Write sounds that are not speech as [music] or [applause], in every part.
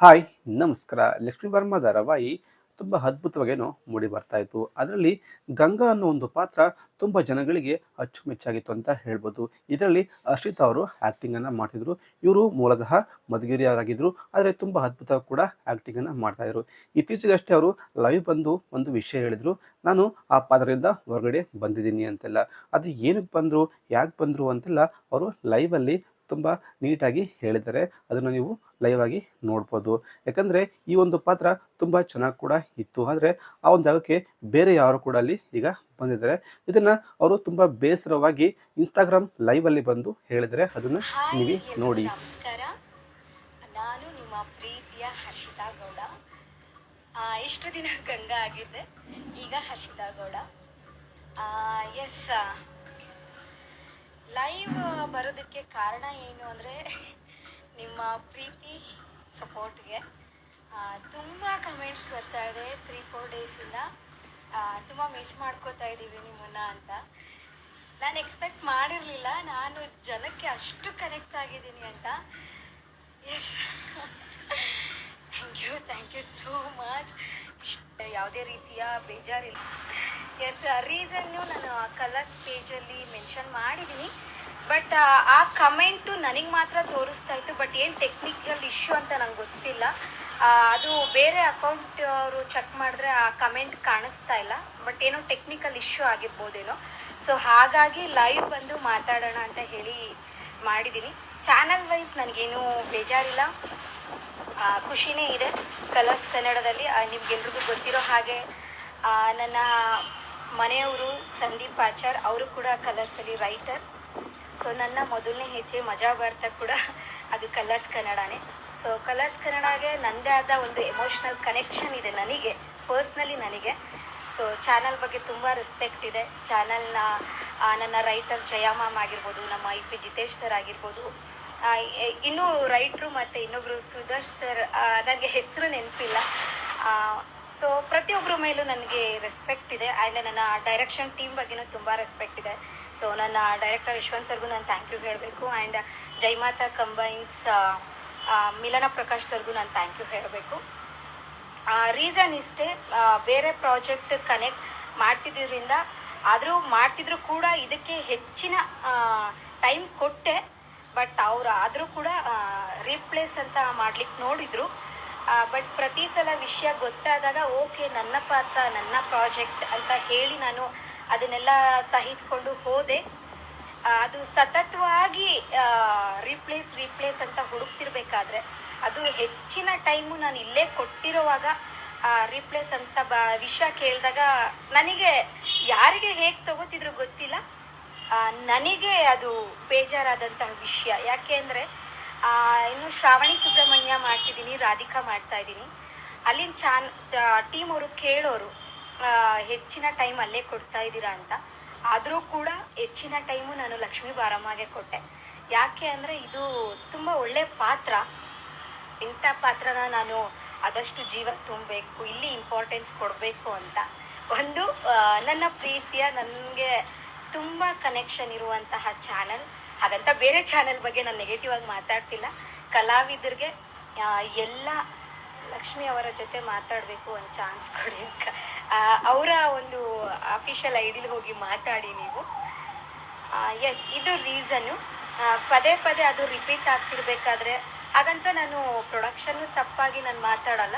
Hi, ನಮಸ್ಕಾರ. ಲಕ್ಷ್ಮೀ ವರ್ಮ ಧಾರಾವಾಹಿ ತುಂಬ ಅದ್ಭುತವಾಗೇನೋ ಮೂಡಿ ಬರ್ತಾ ಇತ್ತು. ಅದರಲ್ಲಿ ಗಂಗಾ ಅನ್ನೋ ಒಂದು ಪಾತ್ರ ತುಂಬ ಜನಗಳಿಗೆ ಅಚ್ಚುಮೆಚ್ಚಾಗಿತ್ತು ಅಂತ ಹೇಳ್ಬೋದು. ಇದರಲ್ಲಿ ಅರ್ಷಿತಾ ಅವರು ಆ್ಯಕ್ಟಿಂಗನ್ನು ಮಾಡ್ತಿದ್ರು. ಇವರು ಮೂಲತಃ ಮಧುಗಿರಿಯರಾಗಿದ್ದರು ಆದರೆ ತುಂಬ ಅದ್ಭುತ ಕೂಡ ಆ್ಯಕ್ಟಿಂಗನ್ನು ಮಾಡ್ತಾಯಿದ್ರು ಇತ್ತೀಚೆಗಷ್ಟೇ ಅವರು ಲೈವ್ ಬಂದು ಒಂದು ವಿಷಯ ಹೇಳಿದರು. ನಾನು ಆ ಪಾತ್ರದಿಂದ ಹೊರಗಡೆ ಬಂದಿದ್ದೀನಿ ಅಂತೆಲ್ಲ. ಅದು ಏನಕ್ಕೆ ಬಂದರು, ಯಾಕೆ ಬಂದರು ಅಂತೆಲ್ಲ ಅವರು ಲೈವಲ್ಲಿ ತುಂಬ ನೀಟಾಗಿ ಹೇಳಿದ್ದಾರೆ. ಅದನ್ನು ನೀವು ಲೈವ್ ಆಗಿ ನೋಡ್ಬೋದು. ಯಾಕಂದರೆ ಈ ಒಂದು ಪಾತ್ರ ತುಂಬ ಚೆನ್ನಾಗಿ ಕೂಡ ಇತ್ತು. ಆದರೆ ಆ ಒಂದು ಜಾಗಕ್ಕೆ ಬೇರೆ ಯಾರು ಕೂಡ ಅಲ್ಲಿ ಈಗ ಬಂದಿದ್ದಾರೆ. ಇದನ್ನು ಅವರು ತುಂಬ ಬೇಸರವಾಗಿ ಇನ್ಸ್ಟಾಗ್ರಾಮ್ ಲೈವಲ್ಲಿ ಬಂದು ಹೇಳಿದರೆ ಅದನ್ನು ನೀವು ನೋಡಿ. ನಾನು ನಿಮ್ಮ ಪ್ರೀತಿಯ ಹರ್ಷಿತಾ ಗೌಡ. ಆ, ಇಷ್ಟು ದಿನ ಗಂಗಾ ಆಗಿದ್ದೆ ಈಗ ಹರ್ಷಿತಾ ಗೌಡ. ಎಸ್ ಲೈವ್ ಬರೋದಕ್ಕೆ ಕಾರಣ ಏನು ಅಂದರೆ [laughs] ನಿಮ್ಮ ಪ್ರೀತಿ ಸಪೋರ್ಟ್ಗೆ ತುಂಬ ಕಮೆಂಟ್ಸ್ ಬರ್ತಾ ಇದೆ ತ್ರೀ ಫೋರ್ ಡೇಸಿಂದ ತುಂಬ ಮಿಸ್ ಮಾಡ್ಕೋತಾ ಇದ್ದೀವಿ ನಿಮ್ಮನ್ನು ಅಂತ. ನಾನು ಎಕ್ಸ್ಪೆಕ್ಟ್ ಮಾಡಿರಲಿಲ್ಲ, ನಾನು ಜನಕ್ಕೆ ಅಷ್ಟು ಕನೆಕ್ಟ್ ಆಗಿದ್ದೀನಿ ಅಂತ. Yes thank you thank you so much ಯಾವುದೇ ರೀತಿಯ ಬೇಜಾರಿಲ್ಲ. ಎಸ್ ರೀಸನ್ನು ನಾನು ಕಲರ್ಸ್ ಪೇಜಲ್ಲಿ ಮೆನ್ಷನ್ ಮಾಡಿದ್ದೀನಿ. ಬಟ್, ಆ ಕಮೆಂಟು ನನಗೆ ಮಾತ್ರ ತೋರಿಸ್ತಾ ಇತ್ತು, ಬಟ್ ಏನು ಟೆಕ್ನಿಕಲ್ ಇಶ್ಯೂ ಅಂತ ನಂಗೆ ಗೊತ್ತಿಲ್ಲ. ಅದು ಬೇರೆ ಅಕೌಂಟ್ ಅವರು ಚೆಕ್ ಮಾಡಿದ್ರೆ ಆ ಕಮೆಂಟ್ ಕಾಣಿಸ್ತಾ ಇಲ್ಲ, ಬಟ್ ಏನೋ ಟೆಕ್ನಿಕಲ್ ಇಶ್ಯೂ ಆಗಿರ್ಬೋದೇನೋ. ಸೊ ಹಾಗಾಗಿ ಲೈವ್ ಬಂದು ಮಾತಾಡೋಣ ಅಂತ ಹೇಳಿ ಮಾಡಿದ್ದೀನಿ ಚಾನಲ್ ವೈಸ್ ನನಗೇನು ಬೇಜಾರಿಲ್ಲ. ಖುಷಿನೇ ಇದೆ. ಕಲರ್ಸ್ ಕನ್ನಡದಲ್ಲಿ ನಿಮ್ಗೆಲ್ರಿಗೂ ಗೊತ್ತಿರೋ ಹಾಗೆ ನನ್ನ ಮನೆಯವರು ಸಂದೀಪ್ ಆಚಾರ್, ಅವರು ಕೂಡ ಕಲರ್ಸಲ್ಲಿ ರೈಟರ್ ಸೊ ನನ್ನ ಮೊದಲನೇ ಹೆಜ್ಜೆ ಮಜಾ ಬರ್ತಾ ಕೂಡ ಅದು ಕಲರ್ಸ್ ಕನ್ನಡನೇ. ಸೊ ಕಲರ್ಸ್ ಕನ್ನಡಗೆ ನನ್ನದೇ ಆದ ಒಂದು ಎಮೋಷ್ನಲ್ ಕನೆಕ್ಷನ್ ಇದೆ ನನಗೆ ಪರ್ಸ್ನಲಿ ನನಗೆ. ಸೊ ಚಾನಲ್ ಬಗ್ಗೆ ತುಂಬ ರೆಸ್ಪೆಕ್ಟ್ ಇದೆ. ಚಾನಲ್ನ ನನ್ನ ರೈಟರ್ ಜಯ ಮ್ಯಾಮ್ ಆಗಿರ್ಬೋದು, ನಮ್ಮ ಐ ಪಿ ಜಿತೇಶ್ ಸರ್ ಆಗಿರ್ಬೋದು. ಇ- ಇನ್ನೂ ರೈಟ್ರು ಮತ್ತು ಇನ್ನೊಬ್ಬರು ಸುದರ್ಶ್ ಸರ್ ನನಗೆ ಹೆಸರು ನೆನಪಿಲ್ಲ. ಸೊ ಪ್ರತಿಯೊಬ್ಬರ ಮೇಲೂ ನನಗೆ ರೆಸ್ಪೆಕ್ಟ್ ಇದೆ. ಆ್ಯಂಡ್ ನನ್ನ ಡೈರೆಕ್ಷನ್ ಟೀಮ್ ಬಗ್ಗೆನೂ ತುಂಬ ರೆಸ್ಪೆಕ್ಟ್ ಇದೆ. ಸೊ ನನ್ನ ಡೈರೆಕ್ಟರ್ ಯಶವಂತ್ ಸರ್ಗೂ ನಾನು ಥ್ಯಾಂಕ್ ಯು ಹೇಳಬೇಕು. ಆ್ಯಂಡ್ ಜೈಮಾತಾ ಕಂಬೈನ್ಸ್ ಮಿಲನ ಪ್ರಕಾಶ್ ಸರ್ಗೂ ನಾನು ಥ್ಯಾಂಕ್ ಯು ಹೇಳಬೇಕು. ರೀಸನ್ ಇಷ್ಟೇ. ಬೇರೆ ಪ್ರಾಜೆಕ್ಟ್ ಕನೆಕ್ಟ್ ಮಾಡ್ತಿದ್ದರಿಂದ ಆದರೂ ಮಾಡ್ತಿದ್ರು ಕೂಡ ಇದಕ್ಕೆ ಹೆಚ್ಚಿನ ಟೈಮ್ ಕೊಟ್ಟೆ. ಬಟ್ ಅವ್ರು ಆದರೂ ಕೂಡ ರೀಪ್ಲೇಸ್ ಅಂತ ಮಾಡ್ಲಿಕ್ಕೆ ನೋಡಿದ್ರು. ಬಟ್ ಪ್ರತಿ ಸಲ ವಿಷಯ ಗೊತ್ತಾದಾಗ, ಓಕೆ, ನನ್ನ ಪಾತ್ರ, ನನ್ನ ಪ್ರಾಜೆಕ್ಟ್ ಅಂತ ಹೇಳಿ ನಾನು ಅದನ್ನೆಲ್ಲ ಸಹಿಸ್ಕೊಂಡು ಹೋದೆ. ಅದು ಸತತವಾಗಿ ರೀಪ್ಲೇಸ್ ರೀಪ್ಲೇಸ್ ಅಂತ ಹುಡುಕ್ತಿರ್ಬೇಕಾದ್ರೆ, ಅದು ಹೆಚ್ಚಿನ ಟೈಮು ನಾನು ಇಲ್ಲೇ ಕೊಟ್ಟಿರುವಾಗ ರೀಪ್ಲೇಸ್ ಅಂತ ಬ, ವಿಷಯ ಕೇಳಿದಾಗ ನನಗೆ ಯಾರಿಗೆ ಹೇಗೆ ತಗೋತಿದ್ರು ಗೊತ್ತಿಲ್ಲ. ನನಗೆ ಅದು ಬೇಜಾರಾದಂತಹ ವಿಷಯ. ಯಾಕೆ ಅಂದರೆ ಇನ್ನು ಶ್ರಾವಣಿ ಸುಬ್ರಹ್ಮಣ್ಯ ಮಾಡ್ತಿದ್ದೀನಿ, ರಾಧಿಕಾ ಮಾಡ್ತಾ ಇದ್ದೀನಿ. ಅಲ್ಲಿನ ಚಾನ್ ಟೀಮ್ ಅವರು ಕೇಳೋರು ಹೆಚ್ಚಿನ ಟೈಮ್ ಅಲ್ಲೇ ಕೊಡ್ತಾ ಇದ್ದೀರಾ ಅಂತ. ಆದರೂ ಕೂಡ ಹೆಚ್ಚಿನ ಟೈಮು ನಾನು ಲಕ್ಷ್ಮೀ ಬಾರಮ್ಮಗೆ ಕೊಟ್ಟೆ. ಯಾಕೆ ಅಂದರೆ ಇದು ತುಂಬ ಒಳ್ಳೆ ಪಾತ್ರ. ಇಂಥ ಪಾತ್ರನ ನಾನು ಆದಷ್ಟು ಜೀವ ತುಂಬಬೇಕು, ಇಲ್ಲಿ ಇಂಪಾರ್ಟೆನ್ಸ್ ಕೊಡಬೇಕು ಅಂತ. ಒಂದು ನನ್ನ ಪ್ರೀತಿಯ, ನನಗೆ ತುಂಬ ಕನೆಕ್ಷನ್ ಇರುವಂತಹ ಚಾನಲ್ ಹಾಗಂತ ಬೇರೆ ಚಾನೆಲ್ ಬಗ್ಗೆ ನಾನು ನೆಗೆಟಿವ್ ಆಗಿ ಮಾತಾಡ್ತಿಲ್ಲ. ಕಲಾವಿದರಿಗೆ ಎಲ್ಲ ಲಕ್ಷ್ಮಿ ಅವರ ಜೊತೆ ಮಾತಾಡಬೇಕು ಒಂದು ಚಾನ್ಸ್ ಕೊಡಿ ಅವರ ಒಂದು ಅಫಿಷಿಯಲ್ ಐಡಿಲಿ ಹೋಗಿ ಮಾತಾಡಿ ನೀವು. ಎಸ್ ಇದು ರೀಸನ್ನು ಪದೇ ಪದೇ ಅದು ರಿಪೀಟ್ ಆಗ್ತಿರ್ಬೇಕಾದ್ರೆ, ಹಾಗಂತ ನಾನು ಪ್ರೊಡಕ್ಷನ್ನು ತಪ್ಪಾಗಿ ನಾನು ಮಾತಾಡಲ್ಲ.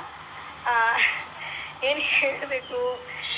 ಏನು ಹೇಳಬೇಕು?